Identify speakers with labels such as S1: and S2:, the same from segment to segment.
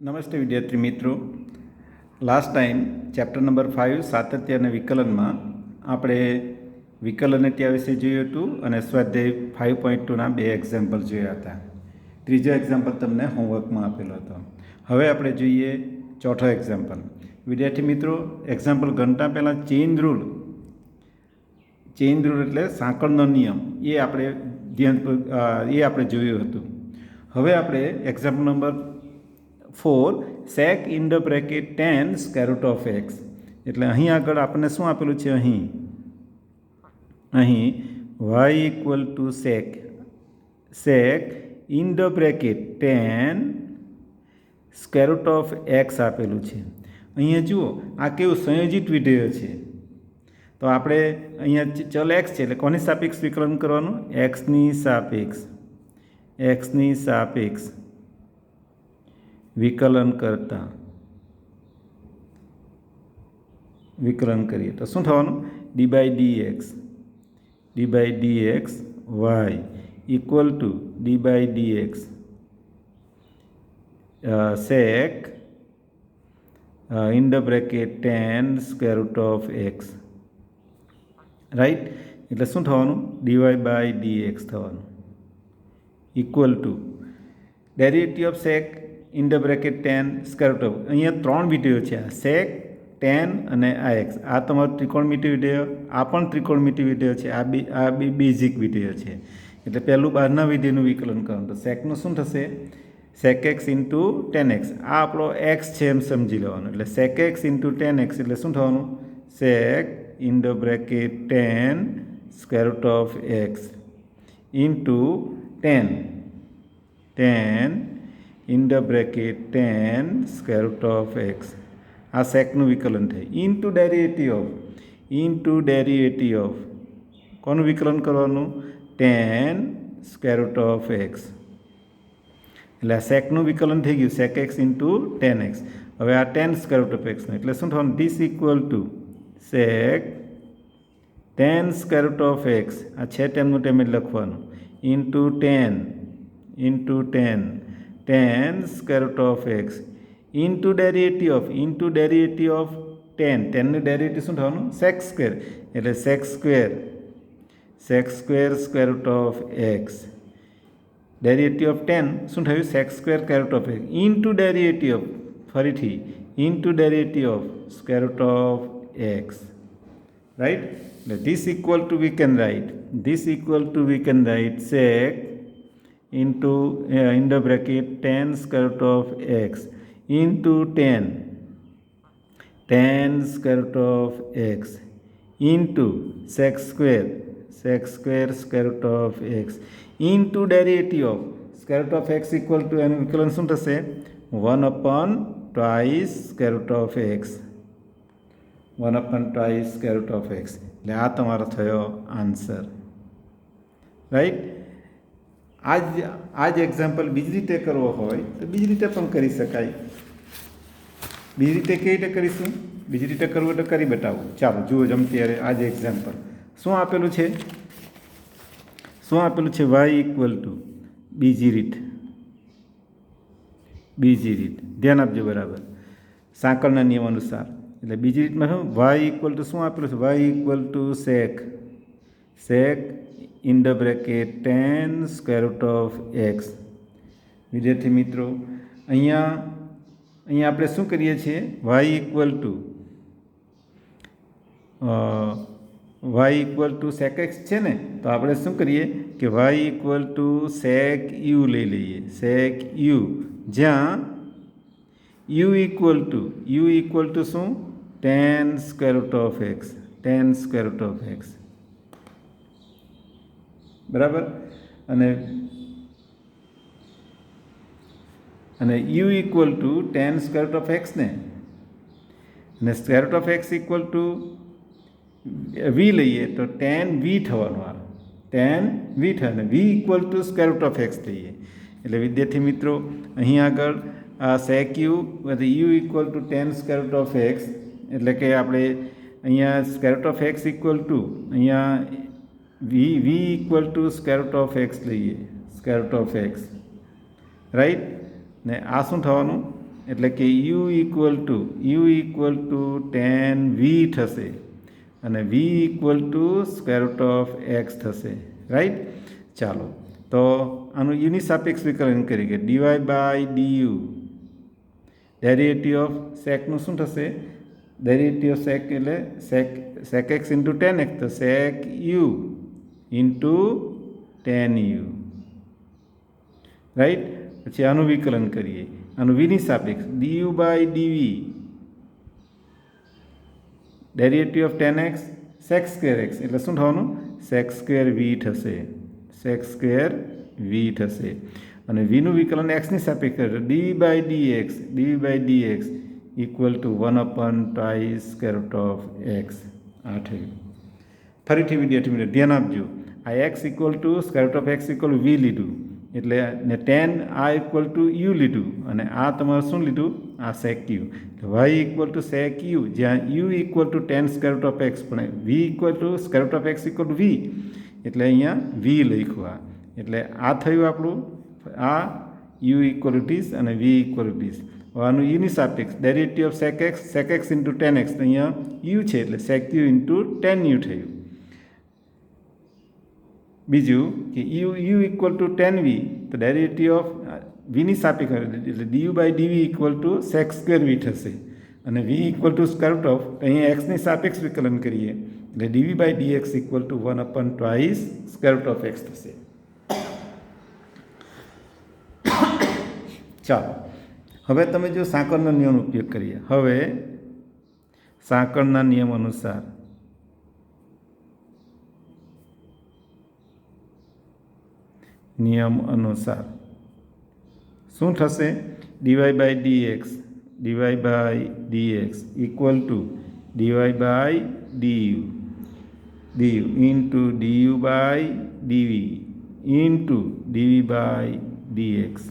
S1: નમસ્તે વિદ્યાર્થી મિત્રો. Last time chapter number five સાતત્ય અને વિકલનમાં આપણે વિકલન ત્યાં વિશે જોયું હતું અને સ્વાધ્યાય ફાઇવ પોઈન્ટ ટુના બે એક્ઝામ્પલ જોયા હતા. ત્રીજો એક્ઝામ્પલ તમને હોમવર્કમાં આપેલો હતો. હવે આપણે જોઈએ ચોથો એક્ઝામ્પલ વિદ્યાર્થી મિત્રો એક્ઝામ્પલ ઘંટા પહેલાં ચેઇન રૂલ ચેઇન રૂલ એટલે સાંકળનો નિયમ. એ આપણે ધ્યાન એ આપણે જોયું હતું. હવે આપણે example number four sec in the bracket tan square root of x. એટલે અહીં આગળ આપણને શું આપેલું છે અહીં? અહીં y equal to sec sec in the bracket tan square root of X આપેલું છે. અહીંયા જુઓ, આ કેવું સંયોજિત વિધેય છે. તો આપણે અહીંયા ચલ એક્સ છે, એટલે કોની સાપેક્ષ વિકલન કરવાનું? એક્સની સાપેક્ષ એક્સની સાપેક્ષ. વિકલન કરતા. વિકલન કરીએ. તો શું થવાનું? D by D X D by D X Y equal to D by D X sec in the bracket tan square root of X right એટલે શું થવાનું? D Y by D X થવાનું. Equal to derivative of sec in the bracket tan square root of અહીંયા ત્રણ video છે, આ સેક ten અને આ એક્સ આ તમારું ત્રિકોણમિતિ વીડિયો આ પણ ત્રિકોણમિતિ વીડિયો છે, આ બી આ બી બેઝિક વીડિયો છે. એટલે પહેલું બહારના વિધેયનું વિકલન કરવાનું. તો સેકનું શું થશે? Sec x into tan x આ આપણો એક્સ છે એમ સમજી લેવાનું. એટલે sec x into tan x એટલે શું થવાનું? Sec in the bracket tan square of X into tan tan in the bracket tan square root of X આ સેકનું વિકલન થાય. Into derivative of into derivative of કોનું વિકલન કરવાનું? Tan square root of X એટલે આ સેકનું વિકલન થઈ ગયું. Sec x into tan X હવે આ ટેન સ્કેર રૂટ ઓફ એક્સનું એટલે શું થવાનું? This equal to sec tan square root of X આ છે ટેનનું ટેમ જ લખવાનું. Into tan into tan tan square root of X into derivative of into derivative of tan ટેનનું derivative શું થવાનું સેક્સ સ્ક્વેર એટલે sec square sec square square root of X derivative of tan શું થયું sec square square root of x into derivative of ફરીથી into derivative of square root of X right? Now this equal to we can write. This equal to we can write sec into uh, in the bracket 10 square root of x into 10 10 square root of x into sec square sec square square root of x into derivative of square root of x equal to એનું વિકલન શું થશે 1 upon twice square root of x one upon twice square root of x એટલે આ તમારો થયો answer right આ જ આ જ એક્ઝામ્પલ બીજી રીતે કરવો હોય, તો બીજી રીતે પણ કરી શકાય. બીજી રીતે કેવી રીતે કરીશું? બીજી રીતે કરવું એટલે કરી બતાવું. ચાલો, જુઓ જમ ત્યારે આ જ એક્ઝામ્પલ શું આપેલું છે? શું આપેલું છે? વાય ઇક્વલ ટુ બીજી રીત. બીજી રીત. ધ્યાન આપજો બરાબર. સાંકળના નિયમ અનુસાર. એટલે બીજી રીતમાં શું? વાય ઇક્વલ ટુ શું આપેલું છે? Y equal to sec sec in the bracket tan square of X વિદ્યાર્થી મિત્રો, અહીંયા અહીંયા આપણે શું કરીએ છીએ? Y equal to Y equal to sec X છે ને, તો આપણે શું કરીએ કે Y equal to sec U લઈ લઈએ. સેક યુ જ્યાં U equal to U equal to શું? Tan square of X tan square of X બરાબર? અને અને U equal to tan square of x ને? અને square of X equal to V લઈએ તો ટેન વી થવાનું આ ટેન વી થાય V equal to square of X થઈએ એટલે વિદ્યાર્થી મિત્રો, અહીં આગળ આ sec U U equal to tan square of X એટલે કે આપણે અહીંયા square of X equal to અહીંયા V V equal to square root of X લઈએ. સ્કેરટ ઓફ એક્સ રાઈટ ને આ શું થવાનું? એટલે કે u equal to u equal to tan v થશે. અને v equal to square root of x થશે. રાઈટ ચાલો. તો આનું યુની સાપેક્ષ વિકલન કરી કે d y by d u derivative of સેકનું શું થશે? ડેરિવેટિવ ઓફ સેક એટલે sec sec x into tan X તો sec U into tan U right પછી આનું વિકલન કરીએ. આનું વીની સાપેક્ષ D U by D V derivative of tan X sec square x એટલે શું થવાનું? સેક્સ સ્ક્વેર વી થશે. સેક્સ સ્ક્વેર વી થશે. અને વીનું વિકલન એક્સની સાપેક્ષ D by D X D by D X equal to one upon twice square root of X આ થયું. ફરીથી વિદ્યાર્થી મિત્રો, ધ્યાન આપજો. આ X equal to square root of X equal V લીધું. એટલે ને ટેન આ ઇક્વલ ટુ યુ લીધું. અને આ તમારે શું લીધું? આ sec U Y equal to sec U જ્યાં U equal to tan square root of X પણ V equal to square root of X equal to V એટલે અહીંયા વી લખ્યું આ. એટલે આ થયું આપણું, આ યુ ઇક્વલિટીઝ અને વી ઇક્વલિટીઝ હવે આનું યુની સાપેક્ષ derivative of sec x sec x into tan x અહીંયા યુ છે, એટલે sec u into tan u થયું. બીજું કે u u equal to tan v તો ડેરિવેટિવ ઓફ વીની સાપેક્ષ એટલે du by dv equal to sec square v થશે. અને v equal to square root of અહીંયા એક્સની સાપેક્ષ વિકલન કરીએ, એટલે dv by dx equal to one upon twice square root of x થશે. ચાલો, હવે તમે જો સાંકળના નિયમનો ઉપયોગ કરીએ. હવે, સાંકળના નિયમ અનુસાર નિયમ અનુસાર. શું થશે? Dy by dx dy by dx equal to dy by du du into du by dv into dv by dx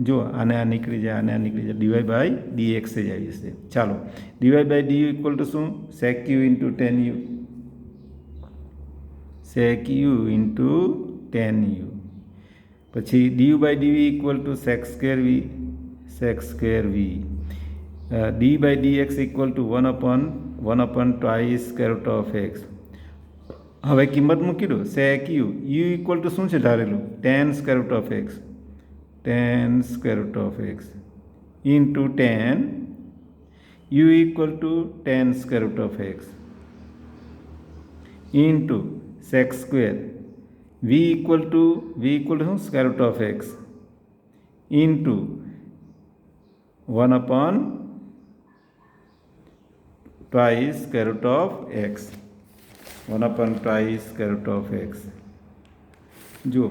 S1: જો, આને આ નીકળી જાય, આને આ નીકળી જાય ડીવાય બાય ડીએક્સ જ આવી જશે. ચાલો d y by d u equal to શું? Sec u into tan u sec u into tan u. પછી d u by d v equal to sec x square v sec x square v d by d x equal to one upon one upon twice square of x હવે કિંમત મૂકી દો. Sec u u equal to શું છે ધારેલું? Tan square of x tan square of x into tan. U equal to tan square of x to sec x square v equal to, v equal to square root of x into 1 upon twice square root of x. 1 upon twice square root of x. જુઓ,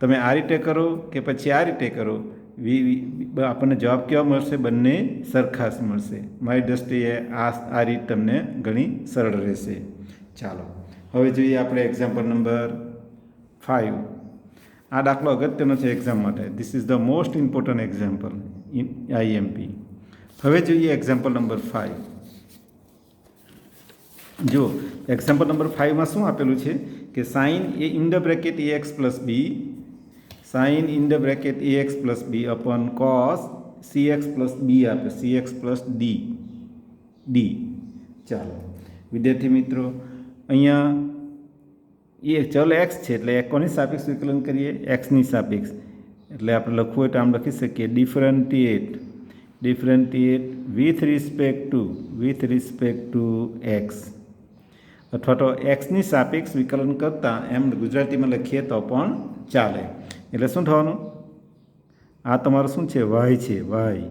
S1: તમે આ રીતે કરો કે પછી આ રીતે કરો. વી આપણને જવાબ કેવા મળશે? બંને સરખાશ મળશે. મારી દૃષ્ટિએ આ આ રીત તમને ઘણી સરળ રહેશે. ચાલો, હવે જોઈએ આપણે એક્ઝામ્પલ નંબર ફાઇવ આ દાખલો અગત્યનો છે એક્ઝામ માટે this is the most important example in IMP હવે જોઈએ એક્ઝામ્પલ નંબર ફાઇવ જો એક્ઝામ્પલ નંબર ફાઇવમાં શું આપેલું છે કે sine a in the bracket a x plus b sine in the bracket a x plus b upon cos c x plus b આપે c x plus d d ચાલો વિદ્યાર્થી મિત્રો અહીંયા એ ચલ એક્સ છે, એટલે કોની સાપેક્ષ વિકલન કરીએ? એક્સની સાપેક્ષ. એટલે આપણે લખવું હોય તો આમ લખી શકીએ differentiate differentiate with respect to with respect to x અથવા તો એક્સની સાપેક્ષ વિકલન કરતાં એમ ગુજરાતીમાં લખીએ તો પણ ચાલે. એટલે શું થવાનું? આ તમારું શું છે? વાય છે વાય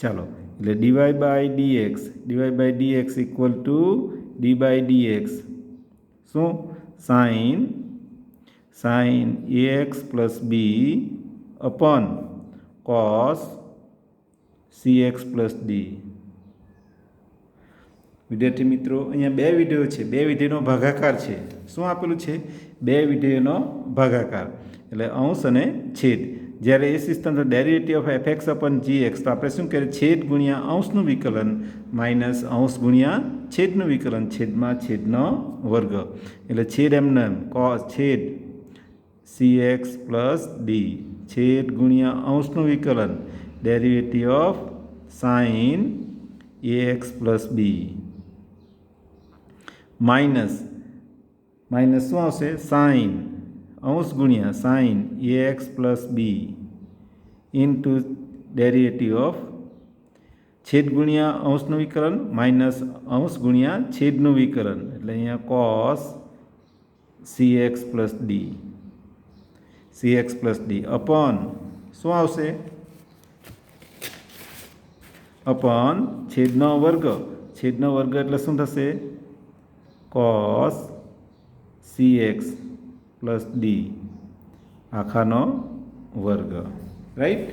S1: ચાલો, એટલે dy by dx dy by dx equal to d by dx શું? Sine sine x plus b upon cos c x plus d વિદ્યાર્થી મિત્રો, અહીંયા બે વિધેયો છે. બે વિધેયનો ભાગાકાર છે. શું આપેલું છે? બે વિધેયનો ભાગાકાર. એટલે અંશ અને છેદ. જ્યારે એ system derivative of f x upon g x તો આપણે શું કરીએ? છેદ ગુણ્યા અંશનું વિકલન માઇનસ અંશ ગુણ્યા છેદનું વિકલન, છેદમાં છેદનો વર્ગ. એટલે છેદ એમને એમ કોસ છેદ સી એક્સ પ્લસ ડી છેદ ગુણ્યા અંશનું વિકલન derivative of sine a x plus b minus minus શું આવશે? સાઇન અંશ ગુણ્યા sine a x plus b to derivative of છેદ ગુણ્યા અંશનું વિકલન માઇનસ અંશ ગુણ્યા છેદનું વિકલન. એટલે અહીંયા cos c x plus d c x plus d upon શું આવશે? અપોન છેદનો વર્ગ. છેદનો વર્ગ એટલે શું થશે? Cos c x plus d. આખાનો વર્ગ. રાઈટ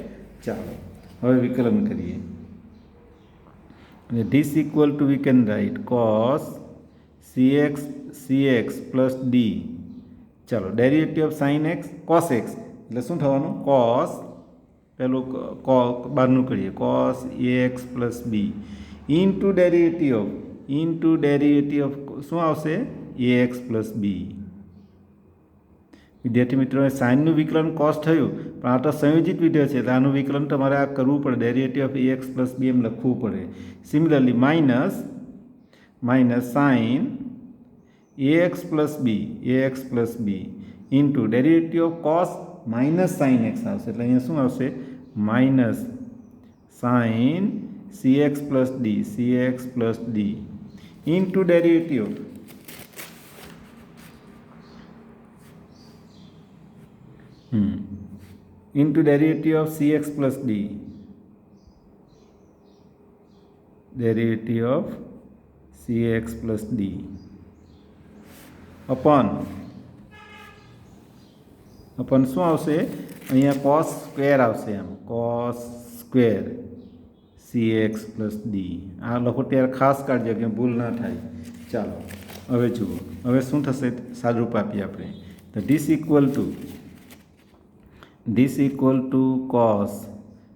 S1: ચાલો. હવે વિકલન કરીએ. અને this equal to we can write cos c x c x plus d ચાલો derivative of sine x cos x એટલે શું થવાનું? કોસ પેલું કો બહારનું કરીએ. Cos a x plus b into derivative of to derivative of શું આવશે? એ એક્સ પ્લસ બી વિદ્યાર્થી મિત્રો સાઇનનું વિકલન કોસ થયું, પણ આ તો સંયોજિત વિધેય છે, એટલે આનું વિકલન તમારે આ કરવું પડે derivative of x plus b એમ લખવું પડે. Similarly minus minus sine a x plus b a x plus b into derivative of cos minus sine x આવશે. એટલે અહીંયા શું આવશે? Minus sine c x plus d c x plus d into derivative hmm. into derivative of cx plus d derivative of cx plus d upon upon શું આવશે? અહીંયા cos square આવશે એમ cos square c x plus d આ લખો ત્યારે ખાસ કાઢજો કે ભૂલ ના થાય। ચાલો, હવે જુઓ, હવે શું થશે? સાદરૂપ આપીએ આપણે। તો this equal to this equal to cos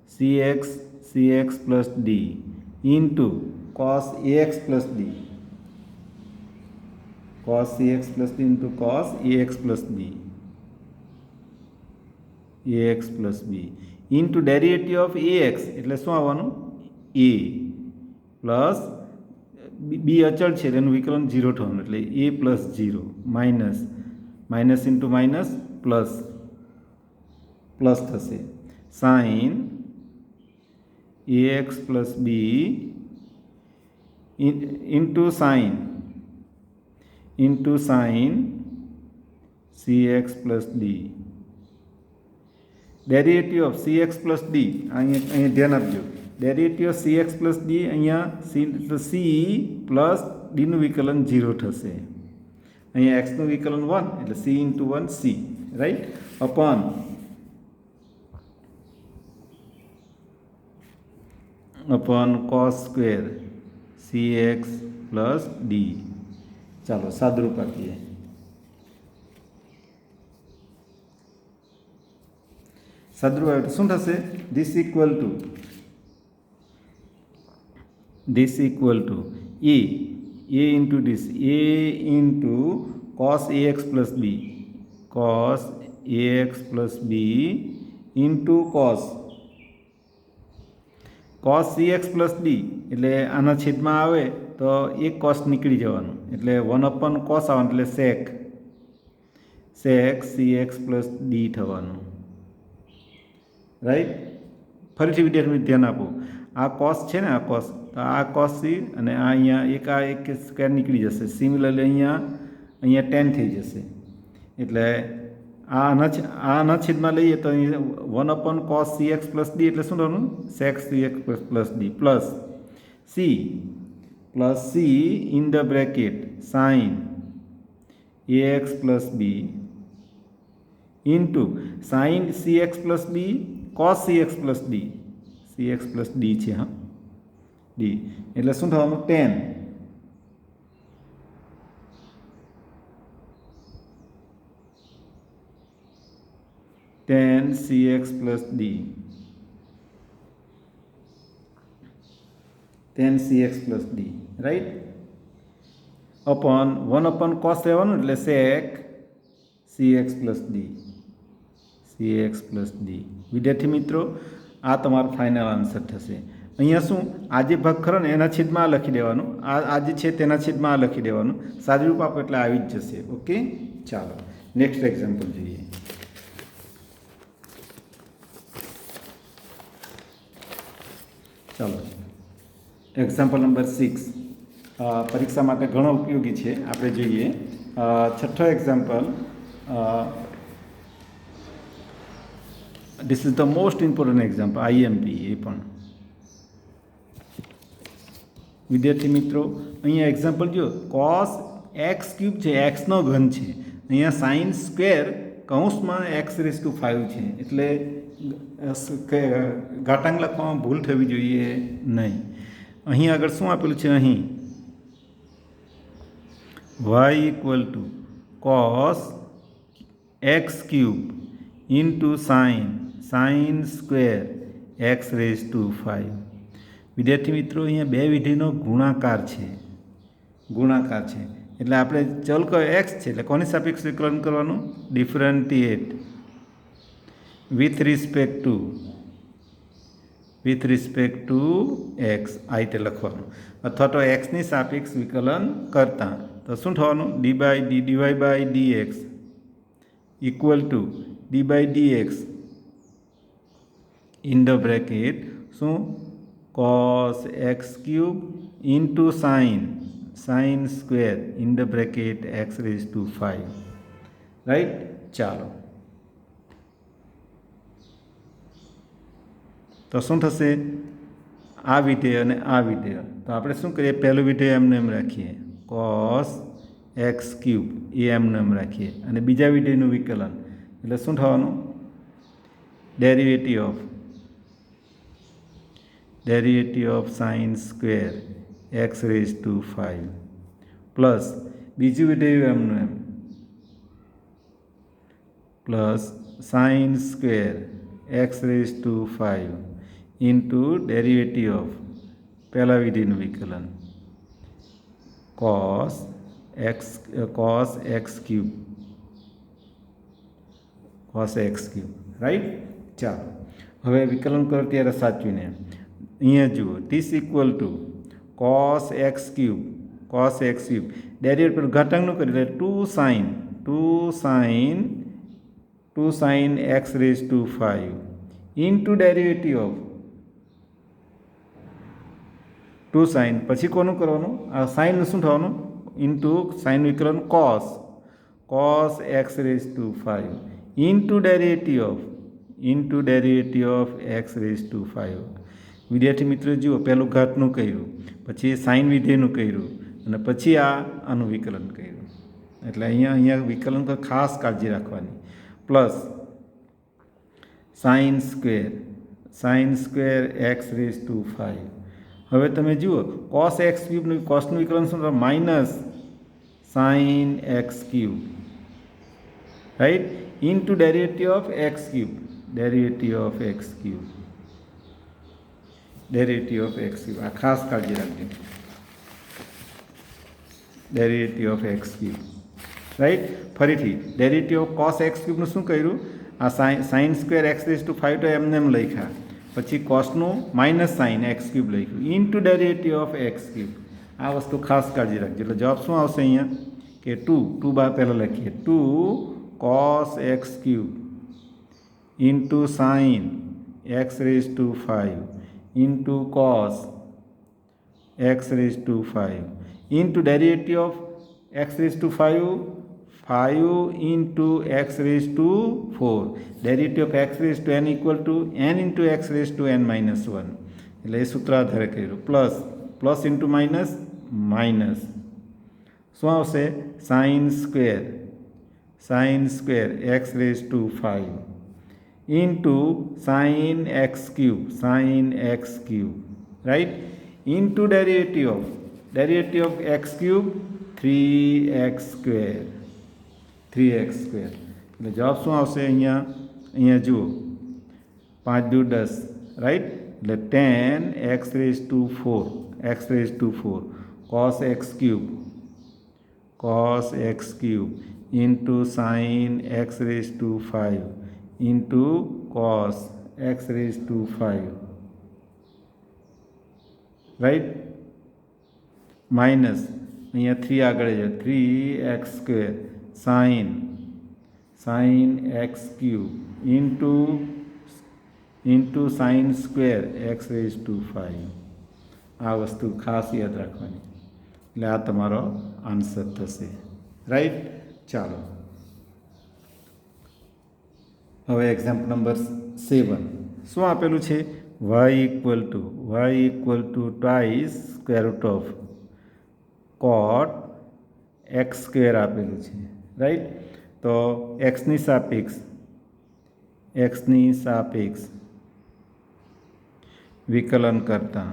S1: cx cx plus d into cos ax plus d cos cx plus d into cos ax plus b ax plus b into derivative of ax એટલે શું આવવાનું a plus બી અચળ છે એનું વિકલન zero થવાનું એટલે a plus zero minus minus into minus plus plus થશે. Sine a x plus b into sine into sine c x plus d. Derivative of c x plus d. અહીંયા અહીંયા ધ્યાન આપજો. Derivative of c x plus d અહીંયા c c plus ડીનું વિકલન zero થશે. અહીંયા એક્સનું વિકલન વન, એટલે c into one c. Right? Upon upon cos square c x plus d ચાલો, સાદરૂપ આપીએ સાદરૂપ આવે તો શું થશે? This equal to this equal to a a into this a into cos a x plus b cos a x plus b into cos cos c x plus d એટલે આના છેદમાં આવે તો એક કોસ નીકળી જવાનું. એટલે વન અપન કોસ આવવાનું, એટલે sec sec c x plus d થવાનું. રાઈટ ફરીથી વિદ્યાર્થી ધ્યાન આપો. આ કોસ છે ને, આ કોસ તો આ કોસ સી અને આ અહીંયા એક, આ એક સ્ક્વેર નીકળી જશે. સિમિલરલી અહીંયા અહીંયા ટેન થઈ જશે. એટલે આ આના આના છેદમાં લઈએ તો one upon cos c x plus d એટલે શું થવાનું sec c x plus plus d plus c plus c in the bracket sine a x plus b into sine c x plus b cos c x plus d c x plus d છે, હા. D એટલે શું થવાનું? Tan tan cx plus d. tan cx plus d, right? Upon 1 upon cos લેવાનું એટલે sec cx plus d, cx plus d. વિદ્યાર્થી મિત્રો, આ તમારો ફાઇનલ આન્સર થશે. અહીંયા શું, આ જે ભાગ ખરો ને એના છેદમાં લખી દેવાનું. આ આ જે છે, તેના છેદમાં આ લખી દેવાનું. સાદું રૂપ આપો એટલે આવી જ જશે. ઓકે ચાલો. નેક્સ્ટ એક્ઝામ્પલ જોઈએ. ચાલો. એક્ઝામ્પલ નંબર સિક્સ પરીક્ષા માટે ઘણો ઉપયોગી છે. આપણે જોઈએ. છઠ્ઠો example this is the most important example IMP એ પણ. વિદ્યાર્થી મિત્રો, અહીંયા એક્ઝામ્પલ જો કોસ એક્સ ક્યુબ છે એક્સનો ઘન છે. અહીંયા સાઇન સ્ક્વેર કૌંસમાં એક્સ રેસ ટુ ફાઇવ છે. એટલે કે, ઘાટાંક લખવામાં ભૂલ થવી જોઈએ નહીં. અહીં આગળ શું આપેલું છે અહીં? Y equal to cos x cube into sine sine square x raise to five વિદ્યાર્થી મિત્રો અહીંયા બે વિધિનો ગુણાકાર છે. ગુણાકાર છે. એટલે આપણે ચલ કયો એક્સ છે એટલે કોની સાપેક્ષ વિકલન કરવાનું? Differentiate with respect to with respect to x આ રીતે લખવાનું. અથવા તો એક્સની સાપેક્ષ વિકલન કરતા. તો શું થવાનું? D by d dy by d x equal to d by d x in the bracket શું? Cos x cube into sin sin square in the bracket x raised to 5 right? ચાલો. તો શું થશે? આ વિધેય અને આ વિધેય. તો આપણે શું કરીએ? પહેલું વિધેય એમને એમ રાખીએ. કોસ એક્સ ક્યુબ એ એમને એમ રાખીએ. અને બીજા વિધેયનું વિકલન. એટલે શું થવાનું? Derivative of derivative of sine square x raise to five plus બીજું વિધેય એમનું એમ. Plus sine square x raise to five into derivative of પહેલાં વિધિનું વિકલન cos x cos x cube cos x cube right ચાલો. હવે વિકલન કરો ત્યારે સાચવીને અહીંયા જુઓ this equal to cos x cube cos x cube derivate પર ઘાતાંકનું કરી એટલે two sine two sine two sine x raise to five into derivative of to sine પછી કોનું કરવાનું? આ સાઇનનું શું થવાનું? ઇન્ટુ સાઇન વિકલન cos cos x raise to five into derivative of into derivative of x raise to five વિદ્યાર્થી મિત્રો, જુઓ, પહેલું ઘાટનું કર્યું, પછી સાઇન વિધેયનું કર્યું, અને પછી આ આનું વિકલન કર્યું. એટલે અહીંયા અહીંયા વિકલન ખાસ કાળજી રાખવાની. Plus sine square sine square x raise to five હવે તમે જુઓ કોસ એક્સ ક્યુબનું કોસનું વિકલન શું minus sine x cube. Right to derivative of x cube derivative of x cube derivative of x cube આ ખાસ કાળજી રાખજો. Derivative of x cube right ફરીથી ડેરિવેટિવ ઓફ કોસ એક્સ ક્યુબનું શું કર્યું? આ sine sine square x raise to five તો એમને એમ લખ્યા. પછી કોસનું માઇનસ સાઇન એક્સ ક્યુબ લખ્યું. Into derivative of x cube આ વસ્તુ ખાસ કાળજી રાખજો. એટલે જવાબ શું આવશે અહીંયા? કે ટુ ટુ બાર પહેલાં લખીએ. Two cos x cube into sine x raise to five into cos x raised to 5 into derivative of x raised to 5 5 into x raised to 4 derivative of x raised to n equal to n into x raised to n minus 1 એટલે એ સૂત્ર આધારે કર્યું plus plus into minus minus શું આવશે sine square sine square x raise to five into sin x cube sin x cube right into derivative of derivative of x cube 3x Square 3x square. એટલે જવાબ શું આવશે અહીંયા? અહીંયા જુઓ. પાંચ દુ દસ રાઈટ એટલે ten x raise to four x raise to four cos x cube cos x cube into sine x raise to five into cos x raise to five right minus અહીંયા થ્રી આગળ છે three x square sine sine x cube into into sine square x raise to five આ વસ્તુ ખાસ યાદ રાખવાની. એટલે આ તમારો આન્સર થશે. રાઈટ ચાલો. હવે એક્ઝામ્પલ નંબર સેવન શું આપેલું છે? Y equal to y equal to twice square root of cot x square આપેલું છે. રાઈટ તો એક્સની સાપેક્ષ એક્સની સાપેક્ષ વિકલન કરતા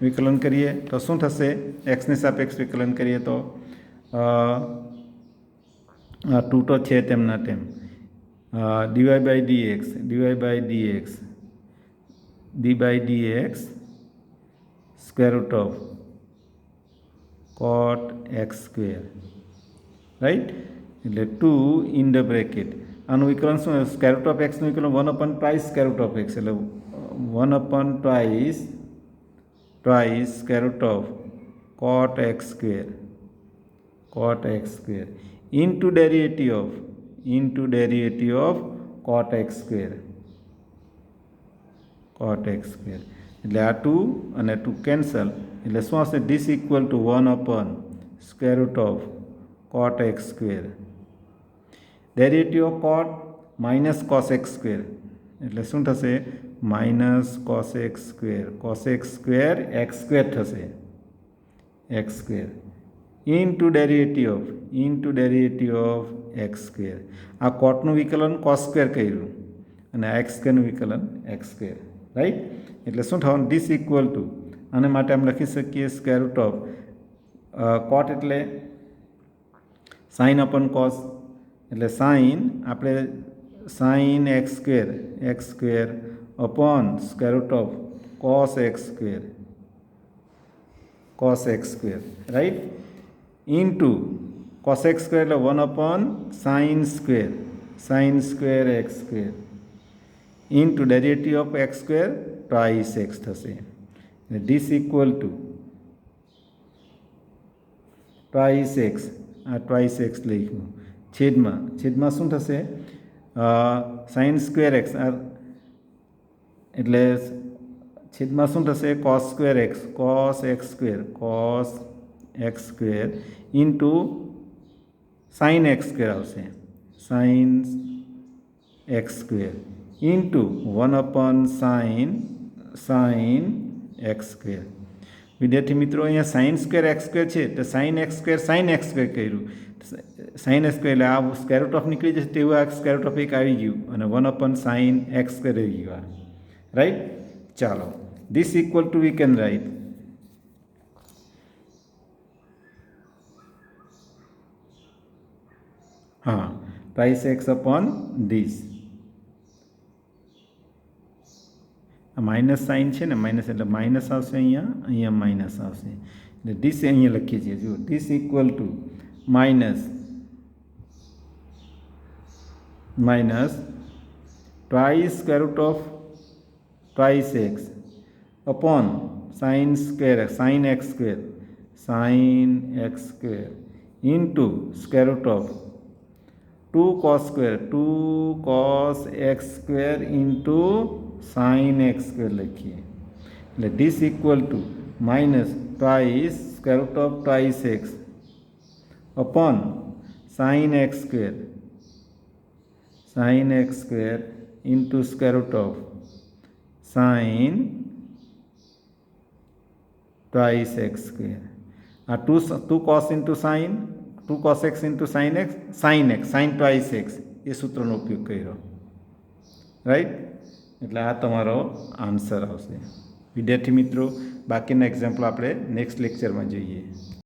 S1: વિકલન કરીએ તો શું થશે એક્સની સાપેક્ષ વિકલન કરીએ તો ટુ તો છે તેમના તેમ dy by d x dy by d x d by d x square root of cot x square right એટલે ટુ ઇન ધ બ્રેકેટ આનું વિકલન શું સ્ક્વેર રૂટ ઓફ એક્સનું વિકલન one upon twice square root of x એટલે one upon twice twice square root of cot x square cot x square into derivative of, into derivative of cot x square, cot x square. એટલે આ two અને two cancel એટલે શું આવશે this equal to one upon square root of cot x square derivative of cot minus cos x square એટલે શું થશે? Minus cos x square cos x square x square થશે. X square into derivative of into derivative of x square આ કોટનું વિકલન cos square કર્યું. અને x સ્ક્વેરનું વિકલન એક્સ સ્ક્વેર રાઈટ એટલે શું થવાનું? ડીસ ઇક્વલ ટુ અને માટે આમ લખી શકીએ સ્કેર રૂટ ઓફ કોટ એટલે સાઇન અપન કોસ એટલે સાઇન આપણે sine x square x square upon square root of cos x square cos x square right into cos x square એટલે one upon sine square sine square x square into derivative of x square twice x થશે. અને this equal to twice x આ twice x લખ્યું છેદમાં છેદમાં શું થશે? Sign square x એટલે છેદમાં શું થશે? Cos square x cos x square cos x square into sine x square આવશે. Sine x square into one upon sine sine x square વિદ્યાર્થી મિત્રો, અહીંયા સાઇન સ્ક્વેર એક્સ સ્ક્વેર છે, તો sine x square sine x square કર્યું. Sine square એટલે આ સ્કેરોટ of નીકળી જશે, તેવું આ સ્કેરોટ ઓફ એક આવી ગયું, અને one upon sine x square આવી ગયું આ. રાઈટ ચાલો. This equal to we can write હા પ્રાઇસ એક્સ અપોન ધીસ આ માઇનસ સાઇન છે ને માઇનસ એટલે માઇનસ આવશે અહીંયા અહીંયા માઇનસ આવશે. એટલે ડીસ અહીંયા લખીએ છીએ, જુઓ this equal to minus minus twice square root of twice x upon sine square sine x square sine x square into square root of two cos square two cos x square into sine x square લખીએ એટલે this equal to minus twice square root of twice x upon sine x square sine x square into square root of sine twice x square આ two two cos into sine two cos x into sine x sine x sine twice x એ સૂત્રનો ઉપયોગ કર્યો right એટલે આ તમારો answer આવશે. વિદ્યાર્થી મિત્રો બાકીના એક્ઝામ્પલ આપણે નેક્સ્ટ લેક્ચરમાં જોઈએ.